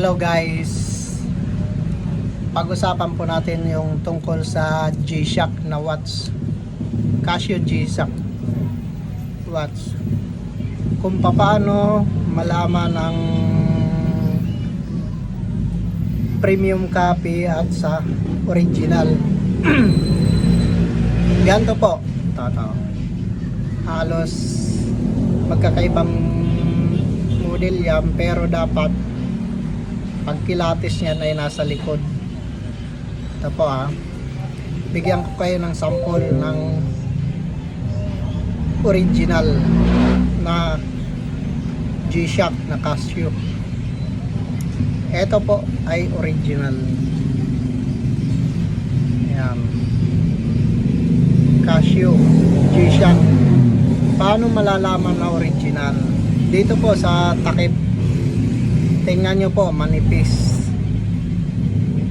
Hello guys. Pag-usapan po natin yung tungkol sa G-Shock na watch. Casio G-Shock watch. Kung paano malaman ang premium copy at sa original. Ganito po. Toto. Halos magkakaibang model yan pero dapat pag kilatis niyan ay nasa likod. Ito po ah. Bigyan ko kayo ng sample ng original na G-Shock na Casio. Ito po ay original. Yan Casio G-Shock. Paano malalaman na original? Dito po sa takip tingnan nyo po manipis.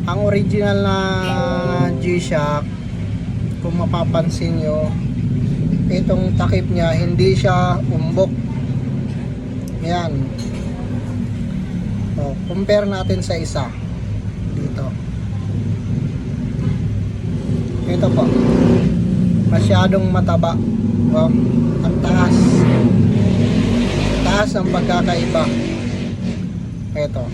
Ang original na G-Shock kung mapapansin nyo itong takip niya hindi siya umbok. Yan o, compare natin sa isa. Dito. Ito po. Masyadong mataba. O, ang taas. Taas ang pagkakaiba ito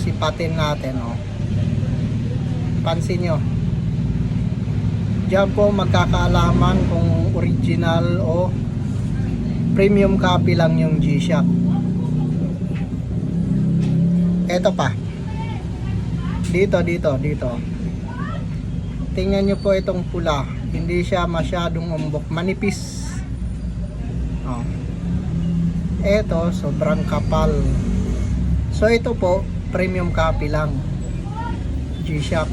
sipatin natin oh. pansin nyo Diyan po magkakaalaman kung original o premium copy lang yung G-Shock. Ito pa. Dito, dito, dito. Tingnan nyo po itong pula. Hindi siya masyadong umbok. Manipis. Oh. Ito, sobrang kapal. So ito po, premium copy lang. G-Shock.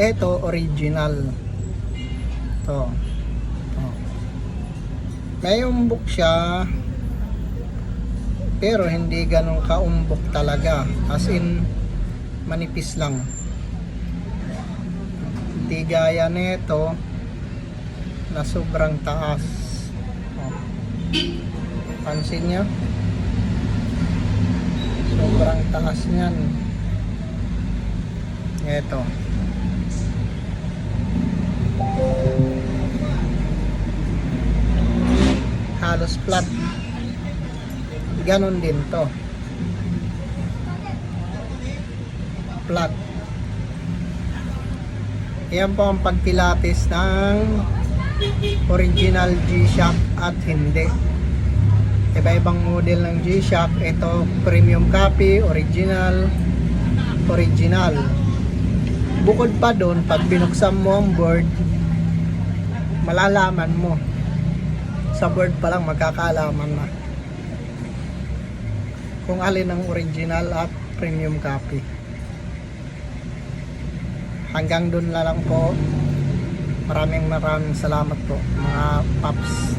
Ito, original. To. To. May umbok siya. Pero hindi ganun kaumbok talaga. As in, manipis lang. Hindi gaya nito na sobrang taas. Oh. Pansin nyo? Sobrang taas niyan. Ito. Halos flat. Ganon din to. Flat. Yan po ang pagkilatis ng original G-Shock at hindi. Iba-ibang model ng G-Shock. Ito, premium copy, original, original. Bukod pa doon, pag binuksan mo ang board, malalaman mo. Sa board pa lang magkakaalaman na. Kung alin ang original at premium copy. Hanggang doon lang po. Maraming maraming salamat po mga paps.